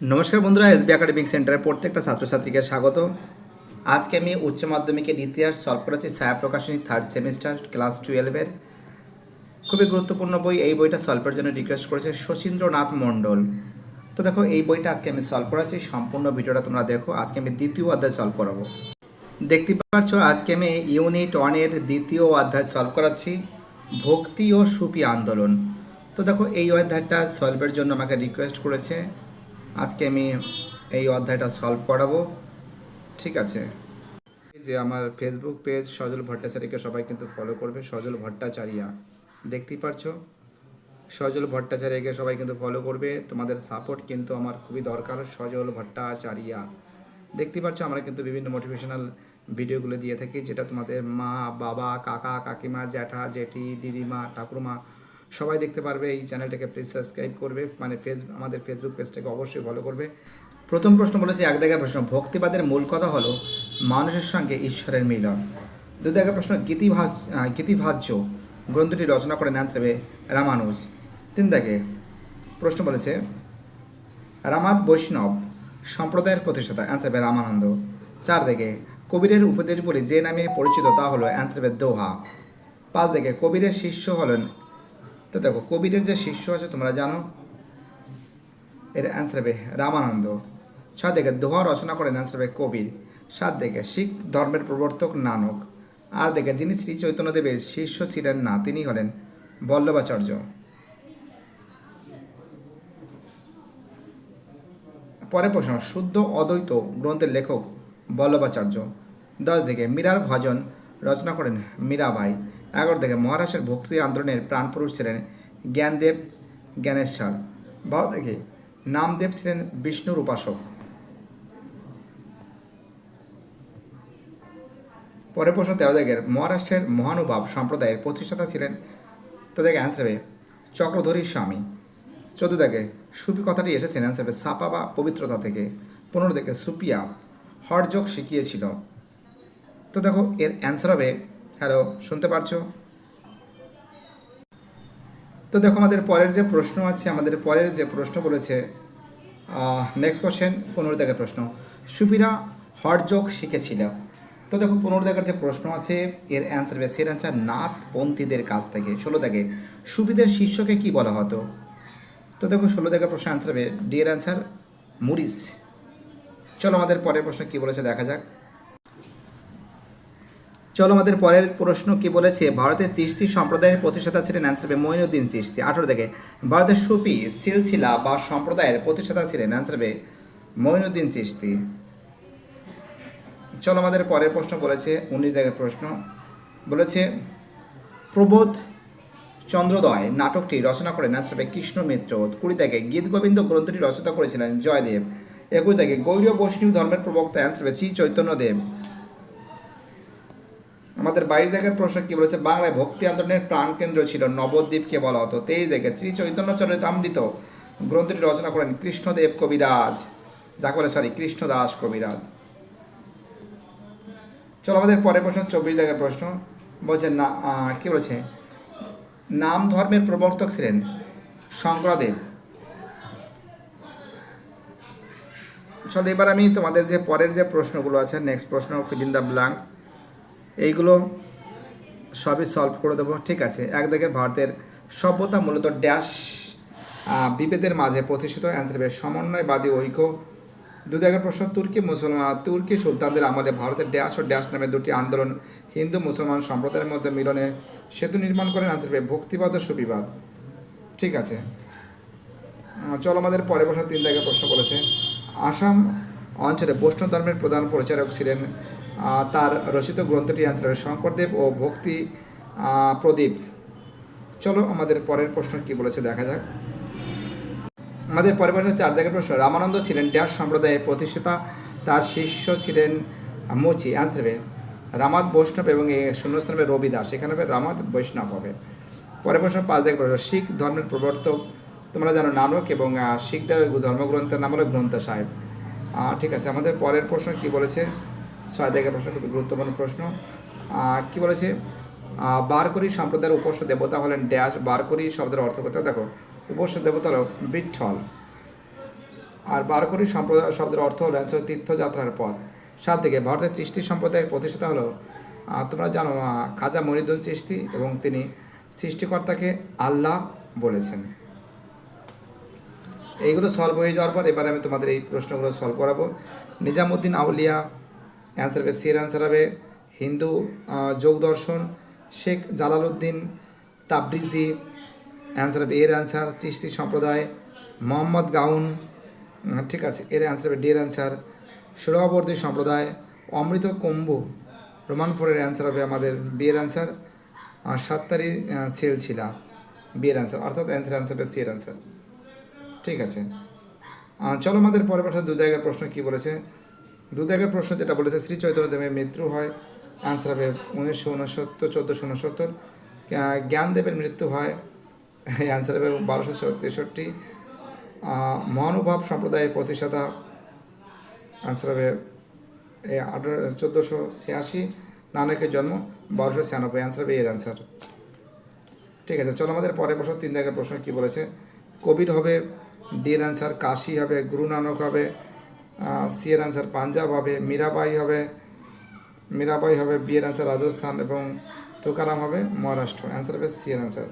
নমস্কার বন্ধুরা, SB academic সেন্টারের প্রত্যেকটা ছাত্রছাত্রীকে স্বাগত। আজকে আমি উচ্চ মাধ্যমিকের ইতিহাস সলভ করেছি ছায়া প্রকাশনী থার্ড সেমিস্টার ক্লাস টুয়েলভের খুবই গুরুত্বপূর্ণ বই, এই বইটা সলভের জন্য রিকোয়েস্ট করেছে শচীন্দ্রনাথ মণ্ডল। তো দেখো, এই বইটা আজকে আমি সলভ করেছি, সম্পূর্ণ ভিডিওটা তোমরা দেখো। আজকে আমি দ্বিতীয় অধ্যায় সলভ করাবো। দেখতে পাচ্ছ, আজকে আমি ইউনিট ওয়ানের দ্বিতীয় অধ্যায় সলভ করাচ্ছি, ভক্তি ও সুফি আন্দোলন। তো দেখো, এই অধ্যায়টা সলভের জন্য আমাকে রিকোয়েস্ট করেছে। আজকে আমি এই অধ্যায়টা সলভ করাবো। ঠিক আছে? যে আমার ফেসবুক পেজ সজল ভট্টাচারীকে সবাই কিন্তু ফলো করবে। সজল ভট্টাচারিয়া, দেখতেই পারছ? সজল ভট্টাচার্যকে সবাই কিন্তু ফলো করবে। তোমাদের সাপোর্ট কিন্তু আমার খুবই দরকার, সজল ভট্টাচারিয়া। দেখতে পাচ্ছ আমরা কিন্তু বিভিন্ন মোটিভেশনাল ভিডিওগুলো দিয়ে থাকি, যেটা তোমাদের মা, বাবা, কাকা, কাকিমা, জ্যাঠা, জেঠি, দিদিমা, ঠাকুরমা সবাই দেখতে পারবে এই চ্যানেলটাকে প্লিজ সাবস্ক্রাইব করবে মানে ফেস আমাদের ফেসবুক পেজটাকে অবশ্যই ফলো করবে। প্রথম প্রশ্ন বলেছে এক জায়গায় প্রশ্ন ভক্তিবাদের মূল কথা হলো মানুষের সঙ্গে ঈশ্বরের মিলন। দু দেখা প্রশ্ন গীতিভাজ আহ, গীতিভাজ্য গ্রন্থটি রচনা করেন অ্যান্সার রামানুজ। তিন দাগে প্রশ্ন বলেছে রামাদ বৈষ্ণব সম্প্রদায়ের প্রতিষ্ঠাতা অ্যান্সার হবে রামানন্দ। চার দিকে কবিরের উপদেশ বলে যে নামে পরিচিত তা হলো অ্যান্সার হবে দোহা। পাঁচ দেখে কবিরের শিষ্য হলেন তো দেখো কবিরের যে শিষ্য আছে, তোমরা জানো? এর অ্যান্সার হবে রামানন্দ। ছয় দিকে দোহা রচনা করেন অ্যান্সার হবে কবির। সাত দিকে শিখ ধর্মের প্রবর্তক নানক। আর দেখে যিনি শ্রী চৈতন্যদেবের শিষ্য ছিলেন না, তিনি হলেন বল্লভাচার্য। পরে প্রশ্ন, শুদ্ধ অদ্বৈত গ্রন্থের লেখক বল্লভাচার্য। দশ দিকে মীরার ভজন রচনা করেন মীরাবাই। এগারো দিকে মহারাষ্ট্রের ভক্তি আন্দোলনের প্রাণপুরুষ ছিলেন জ্ঞানদেব জ্ঞানেশ্বর বারো দিকে নামদেব ছিলেন বিষ্ণুর উপাসক পরে প্রশ্ন তেরো দিকের মহারাষ্ট্রের মহানুভাব সম্প্রদায়ের প্রতিষ্ঠাতা ছিলেন, তো দেখে অ্যান্সার হবে, চক্রধরী স্বামী। চোদ্দ দেখে সুফি কথাটি এসেছেন অ্যান্সার হবে সাপা বা পবিত্রতা থেকে। পনেরো দেখে সুপিয়া হরযোগ শিখিয়েছিল। তো দেখো, এর অ্যান্সার হবে হ্যালো, শুনতে পারছ? তো দেখো, আমাদের পরের যে প্রশ্ন আছে, আমাদের পরের যে প্রশ্ন বলেছে নেক্সট কোশ্চেন পনেরো দাগের প্রশ্ন। সুফিরা হরযোগ শিখেছিল। তো দেখো পনেরো দাগের যে প্রশ্ন আছে, এর অ্যান্সার হবে, সের অ্যান্সার নাথ পন্থীদের কাছ থেকে। ষোলো দাগে সুফিদের শিষ্যকে কি বলা হতো? তো দেখো, ষোলো দাগের প্রশ্ন অ্যান্সার হবে ডি এর অ্যান্সার মুরিস। চলো, আমাদের পরের প্রশ্ন কি বলেছে, দেখা যাক। চলো আমাদের পরের প্রশ্ন কি বলেছে? ভারতের চিস্তি সম্প্রদায়ের প্রতিষ্ঠাতা ছিলেন অ্যান্সার হবে মঈনুদ্দিন চিস্তি আঠারো দেখে ভারতের সুফি, সিলসিলা বা সম্প্রদায়ের প্রতিষ্ঠাতা ছিলেন অ্যান্সার হবে মঈনুদ্দিন চিস্তি চলো আমাদের পরের প্রশ্ন বলেছে, উনিশ জায়গায় প্রশ্ন বলেছে, প্রবোধ চন্দ্রোদয় নাটকটি রচনা করেন অ্যান্সার হবে কৃষ্ণ মিত্র। কুড়ি থেকে। গীত গোবিন্দ গ্রন্থটি রচনা করেছিলেন জয়দেব। একুশ থেকে। গৌরীয় বৈষ্ণব ধর্মের প্রবক্তা অ্যান্সার হবে শ্রী চৈতন্যদেব। আমাদের বাইশ জায়গার প্রশ্ন কি বলেছে? বাংলায় ভক্তি আন্দোলনের প্রাণকেন্দ্র ছিল নবদ্বীপকে বলা হতো। তেইশ দেখে শ্রী চৈতন্য চরিতামৃত গ্রন্থটি রচনা করেন কৃষ্ণদেব কবিরাজ। যাকে বলে সরি কৃষ্ণদাস কবিরাজ। চলো আমাদের পরের প্রশ্ন, চব্বিশ জায়গার প্রশ্ন। বলছে, না কি বলেছে? নাম ধর্মের প্রবর্তক ছিলেন শঙ্করদেব। চলো এবার আমি তোমাদের যে পরের যে প্রশ্নগুলো আছে নেক্সট প্রশ্ন ফিল ইন দ্য ব্ল্যাঙ্ক এইগুলো সবই সলভ করে দেবো, ঠিক আছে? এক দিকে ভারতের সভ্যতা মূলত ড্যাশ বিভেদের মাঝে প্রতিষ্ঠিত অ্যান্সার সমন্বয়বাদী ঐক্য। দু জায়গার প্রশ্ন, তুর্কি মুসলমান, তুর্কি সুলতানদের আমলে ভারতের ড্যাশ ও ড্যাশ নামে দুটি আন্দোলন হিন্দু মুসলমান সম্প্রদায়ের মধ্যে মিলনে সেতু নির্মাণ করেন আনসার হবে ভক্তিবাদ ও সুবিবাদ। ঠিক আছে? চলো আমাদের পরে প্রশ্ন, তিন জায়গায় প্রশ্ন করেছে। আসাম অঞ্চলে বৈষ্ণব ধর্মের প্রধান পরিচালক ছিলেন তার রচিত গ্রন্থটি আনসার হবে শঙ্করদেব ও ভক্তি প্রদীপ। চলো আমাদের পরের প্রশ্ন কি বলেছে দেখা যাক। আমাদের পরের প্রশ্ন চার দাগের প্রশ্ন। রামানন্দ ছিলেন ড্যাশ সম্প্রদায়ের প্রতিষ্ঠাতা, তার শিষ্য ছিলেন মুচি। আনসার হবে, রামাদ বৈষ্ণব এবং শূন্যস্থান হবে রবি দাস এখানে হবে রামাদ বৈষ্ণব হবে। পরের প্রশ্ন পাঁচ দাগের প্রশ্ন শিখ ধর্মের প্রবর্তক, তোমরা জানো নানক এবং শিখদের ধর্মগ্রন্থের নাম হলো গ্রন্থ সাহেব ঠিক আছে, আমাদের পরের প্রশ্ন কি বলেছে? ছয় দাগের প্রশ্ন খুবই গুরুত্বপূর্ণ প্রশ্ন। কি বলেছে? বারকরি সম্প্রদায়ের উপস্য দেবতা হলেন ড্যাশ বারকরি শব্দের অর্থ করতে দেখো উপস্য দেবতা হলো বিঠল আর বারকরি সম্প্রদায় শব্দের অর্থ হলো অ্যান্সার তীর্থযাত্রার পথ। সাত দিকে, ভারতের চিষ্টি সম্প্রদায়ের প্রতিষ্ঠাতা হলো তোমরা জানো খাজা মরিদুন চিষ্টি এবং তিনি সৃষ্টিকর্তাকে আল্লাহ বলেছেন। এইগুলো সলভ হয়ে যাওয়ার পর এবার আমি তোমাদের এই প্রশ্নগুলো সলভ করাবো। নিজামুদ্দিন আউলিয়া অ্যান্সার হবে সির অ্যান্সার হবে, হিন্দু যোগ দর্শন, শেখ জালালউদ্দিন, তাবরিজি অ্যান্সার হবে এর অ্যান্সার চিস্তি সম্প্রদায়, মোহাম্মদ গাউন ঠিক আছে, এর অ্যান্সার হবে ডি এর অ্যান্সার সুরবর্তী সম্প্রদায়, অমৃত কুম্ভু, রোমান ফোরের অ্যান্সার হবে আমাদের বি এর অ্যান্সার আর সেল ছিলা বি এর অ্যান্সার অর্থাৎ অ্যান্সার অ্যান্সার হবে সি এর অ্যান্সার ঠিক আছে। চলো আমাদের পরের প্রশ্ন দু জায়গার প্রশ্ন কি বলেছে? দু প্রশ্ন যেটা বলেছে, শ্রী চৈতন্যদেবের মৃত্যু হয় আনসার হবে উনিশশো উনসত্তর চোদ্দোশো উনসত্তর। জ্ঞানদেবের মৃত্যু হয় অ্যান্সার হবে বারোশো তেষট্টি। মহানুভব সম্প্রদায়ের প্রতিষ্ঠাতা আনসার হবে চোদ্দোশো ছিয়াশি। নানকের জন্ম বারোশো ছিয়ানব্বই অ্যান্সার হবে এর অ্যান্সার ঠিক আছে, চলো আমাদের পরের প্রশ্ন, তিন জায়গার প্রশ্ন কি বলেছে? কোভিড হবে ডি এর অ্যান্সার কাশি হবে, গুরু নানক হবে সি এর অ্যান্সার পাঞ্জাব হবে, মীরাবাই হবে মীরাবাই হবে, বি এর অ্যান্সার রাজস্থান এবং তুকারাম হবে মহারাষ্ট্র। অ্যান্সার হবে সি এর অ্যান্সার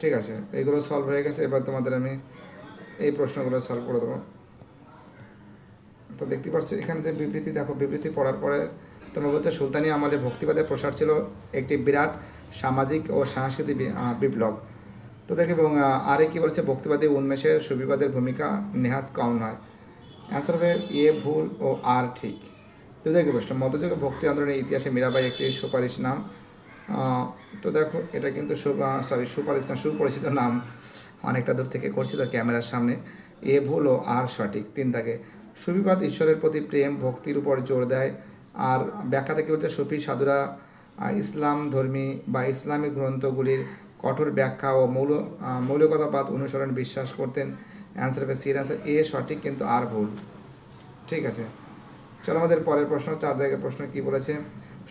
ঠিক আছে, এইগুলো সলভ হয়ে গেছে, এবার তোমাদের আমি এই প্রশ্নগুলো সলভ করে দেবো। তো দেখতে পাচ্ছি, এখানে যে বিবৃতি, দেখো বিবৃতি পড়ার পরে তোমরা বলতে সুলতানি আমলে ভক্তিবাদের প্রসার ছিল একটি বিরাট সামাজিক ও সাংস্কৃতিক বিপ্লব। তো দেখে এবং আরে কি বলেছে, ভক্তিবাদী উন্মেষের সুবিবাদের ভূমিকা নেহাত কম নয়। অ্যান্সার হবে, এ ভুল ও আর ঠিক। তো দেখে প্রশ্ন, মধ্যযুগে ভক্তি আন্দোলনের ইতিহাসে মীরাবাই একটি সুপারিশ নাম তো দেখো এটা কিন্তু সরি সুপারিশ না, সুপরিচিত নাম অনেকটা দূর থেকে করছি তো ক্যামেরার সামনে। এ ভুল ও আর সঠিক। তিন থাকে সুবিবাদ ঈশ্বরের প্রতি প্রেম, ভক্তির উপর জোর দেয়। আর ব্যাখ্যা থেকে বলছে, সুফি, সাধুরা ইসলাম ধর্মী বা ইসলামিক গ্রন্থগুলির কঠোর ব্যাখ্যা ও মৌল মৌলিকতাবাদ অনুসরণ বিশ্বাস করতেন। অ্যান্সার হবে সির অ্যান্সার এ সঠিক কিন্তু আর ভুল। ঠিক আছে। চলো আমাদের পরের প্রশ্ন চার জায়গার প্রশ্ন কি বলেছে?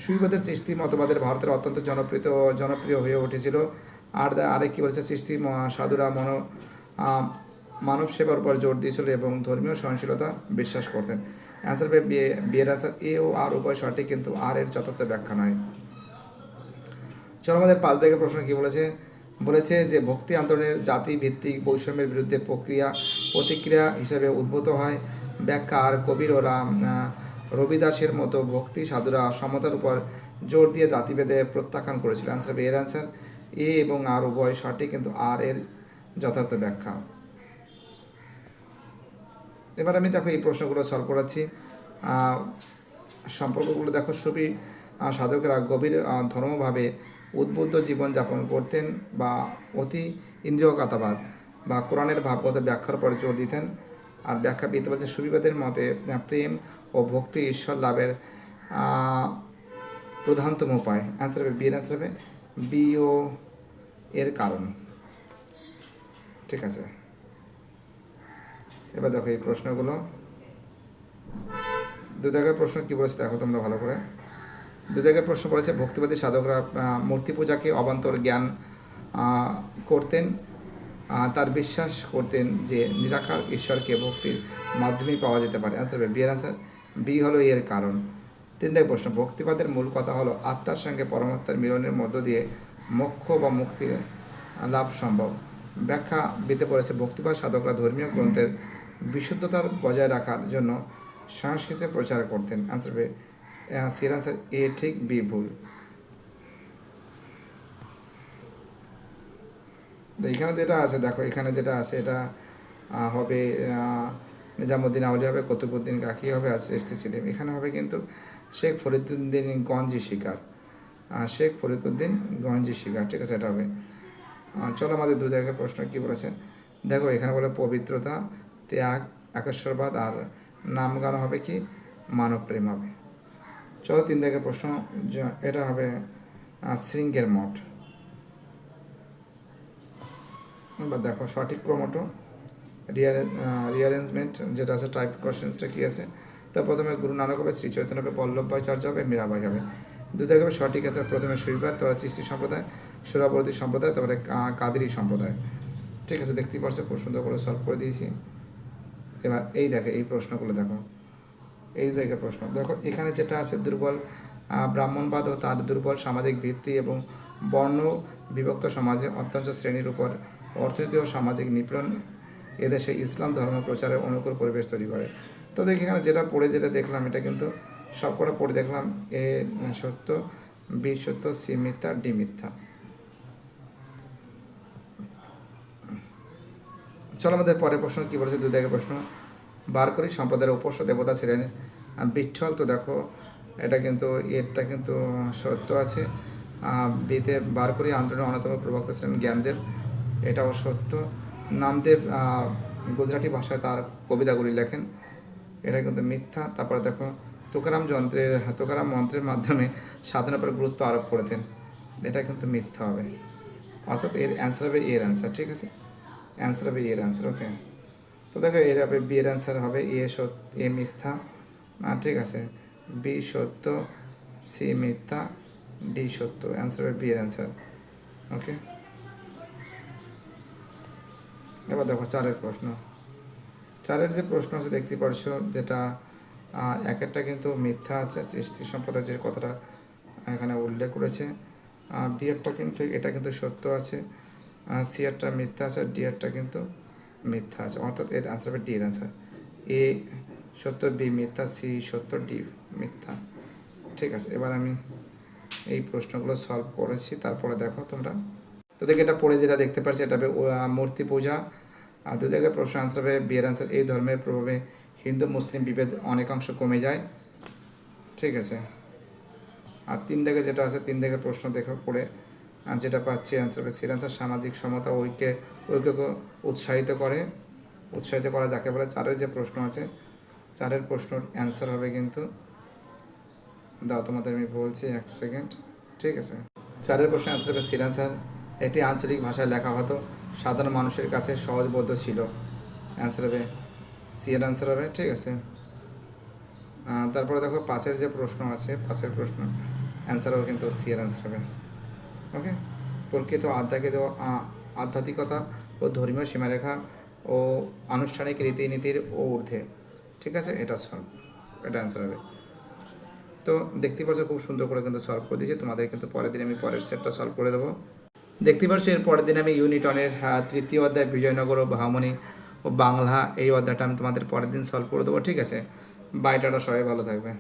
সুইবাদের সৃষ্টি মতবাদের ভারতের অত্যন্ত জনপ্রিয় জনপ্রিয় হয়ে উঠেছিল। আর আরেক কী বলেছে? সৃষ্টি সাধুরা মন মানব সেবার উপর জোর দিয়েছিল এবং ধর্মীয় সহনশীলতা বিশ্বাস করতেন। অ্যান্সার হবে বিয়ে বিয়ের অ্যান্সার এ ও আর উভয় সঠিক, কিন্তু আর এর যথার্থ ব্যাখ্যা নয়। চলো আমাদের পাঁচ জায়গার প্রশ্ন কি বলেছে? বলেছে যে ভক্তি আন্দোলনের জাতি ভিত্তিক বৈষম্যের বিরুদ্ধে প্রক্রিয়া প্রতিক্রিয়া হিসেবে উদ্ভূত হয়। ব্যাখ্যা আর কবির ও রাম রবিদাসের মতো ভক্তি সাধুরা সমতার উপর জোর দিয়ে জাতিভেদে প্রত্যাখ্যান করেছিল। অ্যান্সার এর অ্যান্সার এ এবং আর উভয় সঠিক কিন্তু আর এর যথার্থ ব্যাখ্যা। এবার আমি দেখো এই প্রশ্নগুলো সলভ করাচ্ছি। সম্পর্কগুলো দেখো আহ, সাধকেরা গভীর ধর্মভাবে উদ্বুদ্ধ জীবনযাপন করতেন বা অতি ইন্দ্রিয়কাতাবাদ বা কোরআনের ভাবগত ব্যাখ্যার উপর জোর দিতেন। আর ব্যাখ্যা পেতে বলছে, সুবিবাদের মতে প্রেম ও ভক্তি ঈশ্বর লাভের প্রধানতম উপায়। অ্যান্সার হবে বি এর অ্যান্সার হবে বি ও এর কারণ। ঠিক আছে। এবার দেখো এই প্রশ্নগুলো। দু প্রশ্ন কী বলেছে, দেখো তোমরা ভালো করে। দু জায়গায় প্রশ্ন করেছে, ভক্তিবাদী সাধকরা মূর্তি পূজাকে অবান্তর জ্ঞান করতেন তার বিশ্বাস করতেন যে নিরাকার ঈশ্বরকে ভক্তির মাধ্যমেই পাওয়া যেতে পারে। অ্যান্সার বি এর অ্যান্সার বি হলো এর কারণ। তিন দায় প্রশ্ন, ভক্তিবাদের মূল কথা হলো আত্মার সঙ্গে পরমাত্মার মিলনের মধ্য দিয়ে মোক্ষ বা মুক্তি লাভ সম্ভব। ব্যাখ্যা দিতে পড়েছে ভক্তিবাদ সাধকরা ধর্মীয় গ্রন্থের বিশুদ্ধতার বজায় রাখার জন্য সংস্কৃতে প্রচার করতেন। আনসার সির আনসার এ ঠিক বি ভুল। এখানে যেটা আছে, দেখো, এখানে যেটা আছে, এটা হবে নিজামুদ্দিন আউলি হবে কতুবুদ্দিন কাকি হবে, আর এসটি সিলিম। এখানে হবে কিন্তু শেখ ফরিদুদ্দিন গঞ্জি শিকার। শেখ ফরিদুদ্দিন গঞ্জি শিকার, ঠিক আছে, এটা হবে। চলো আমাদের দু জায়গায় প্রশ্ন কি বলেছে? দেখো, এখানে বলে পবিত্রতা, ত্যাগ, একেশ্বরবাদ, আর নাম গান হবে কি? মানব প্রেম হবে। চলো তিন জায়গায় প্রশ্ন এটা হবে শৃঙ্গের মঠ। এবার দেখো, সঠিক ক্রমটো রিয়ারেঞ্জমেন্ট যেটা আছে টাইপ কোশ্চেন্সটা কী আছে? তো প্রথমে গুরু নানক হবে, শ্রী চৈতন্য হবে পল্লবাচার্য হবে মীরাবাই হবে। দু জায়গায় হবে সঠিক আছে প্রথমে সুইবাদ তারপরে চিস্তি সম্প্রদায়, সুরাবর্তী সম্প্রদায়, তারপরে কাদেরি সম্প্রদায়। ঠিক আছে, দেখতেই পারছ, খুব সুন্দর করে সলভ করে দিয়েছি। এবার এই দেখো, এই প্রশ্নগুলো দেখো। এই জায়গায় প্রশ্ন। দেখো, এখানে যেটা আছে, দুর্বল ব্রাহ্মণবাদ ও তার দুর্বল সামাজিক ভিত্তি এবং বর্ণ বিভক্ত সমাজে অত্যন্ত শ্রেণির উপর অর্থনীতি ও সামাজিক নিপীড়ন এদেশে ইসলাম ধর্ম প্রচারের অনুকূল পরিবেশ তৈরি করে। তো দেখি এখানে যেটা পড়ে যেটা দেখলাম, এটা কিন্তু সবকটা পড়ে দেখলাম। এ, সত্য, বি, সত্য, সি, মিথ্যা, ডি, মিথ্যা। চলো আমাদের পরের প্রশ্ন, কি বলেছে দু দেখে প্রশ্ন। বারকরি সম্প্রদায়ের উপস্য দেবতা ছিলেন। আহ, বিঠ্ঠল তো দেখো এটা কিন্তু এরটা কিন্তু সত্য আছে। বিতে বারকরি আন্দোলনের অন্যতম প্রবক্তা ছিলেন জ্ঞানদেব এটাও সত্য। নামদেব গুজরাটি ভাষায় তার কবিতাগুলি লেখেন। এটা কিন্তু মিথ্যা। তারপরে দেখো তুকারাম যন্ত্রের তুকারাম মন্ত্রের মাধ্যমে সাধনার উপর গুরুত্ব আরোপ করেছেন এটা কিন্তু মিথ্যা হবে। অর্থাৎ এর অ্যান্সার হবে এর অ্যান্সার ঠিক আছে? অ্যান্সার হবে এর অ্যান্সার ওকে তো দেখো এর হবে বি এর অ্যান্সার হবে, এ সত্য, এ মিথ্যা। আর ঠিক আছে। বি সত্য, সি মিথ্যা, ডি সত্য। অ্যান্সার হবে বি এর অ্যান্সার ওকে এবার দেখো চারের প্রশ্ন। চারের যে প্রশ্ন আছে, দেখতে পারছ, যেটা এক একটা কিন্তু মিথ্যা আছে, সৃষ্টি সম্প্রদায় যে কথাটা এখানে উল্লেখ করেছে। বি একটা কিন্তু, এটা কিন্তু সত্য আছে। সি একটা মিথ্যা আছে ডি একটা কিন্তু মিথ্যা আছে। অর্থাৎ এর আনসার হবে ডি এর আনসার এ সত্য বি মিথ্যা সি সত্য ডি মিথ্যা। ঠিক আছে, এবার আমি এই প্রশ্নগুলো সলভ করেছি, তারপরে দেখো তোমরা। তো দেখে এটা পড়ে যেটা দেখতে পাচ্ছি, এটা হবে মূর্তি পূজা। আর দু জায়গায় প্রশ্ন আনসার হবে বিয়ের আনসার এই ধর্মের প্রভাবে হিন্দু, মুসলিম বিভেদ অনেকাংশ কমে যায়। ঠিক আছে। আর তিন দিকে যেটা আছে, তিন দিকে প্রশ্ন দেখো, পড়ে যেটা পাচ্ছি অ্যান্সার হবে সির আনসার সামাজিক সমতা, ঐক্যে ঐক্যকে উৎসাহিত করে। উৎসাহিত করা যাকে বলে চারের যে প্রশ্ন আছে, চারের প্রশ্নর অ্যান্সার হবে কিন্তু। দাও তোমাদের আমি বলছি এক সেকেন্ড ঠিক আছে? চারের প্রশ্ন অ্যান্সার হবে সির আনসার এটি আঞ্চলিক ভাষায় লেখা হতো, সাধারণ মানুষের কাছে সহজবোধ্য ছিল। অ্যান্সার হবে সি এর অ্যান্সার হবে, ঠিক আছে? তারপরে দেখো পাঁচের যে প্রশ্ন আছে, পাঁচের প্রশ্ন অ্যান্সার হবে কিন্তু সি এর অ্যান্সার হবে। ওকে প্রকৃত আধ্যাত্মিক আধ্যাত্মিকতা ও ধর্মীয় সীমারেখা ও আনুষ্ঠানিক রীতিনীতির ও ঊর্ধ্বে। ঠিক আছে? এটা সলভ এটা অ্যান্সার হবে। তো দেখতে পাচ্ছ খুব সুন্দর করে কিন্তু সলভ করে দিয়েছি। তোমাদের কিন্তু পরের দিন আমি পরের সেটটা সলভ করে দেবো। দেখতে পাচ্ছ এর পরের দিন আমি ইউনিটনের তৃতীয় অধ্যায়, বিজয়নগর ও ভামনি ও বাংলা এই অধ্যায়টা আমি তোমাদের পরের দিন সলভ করে দেবো। ঠিক আছে? বাইটাটা সবাই ভালো থাকবে।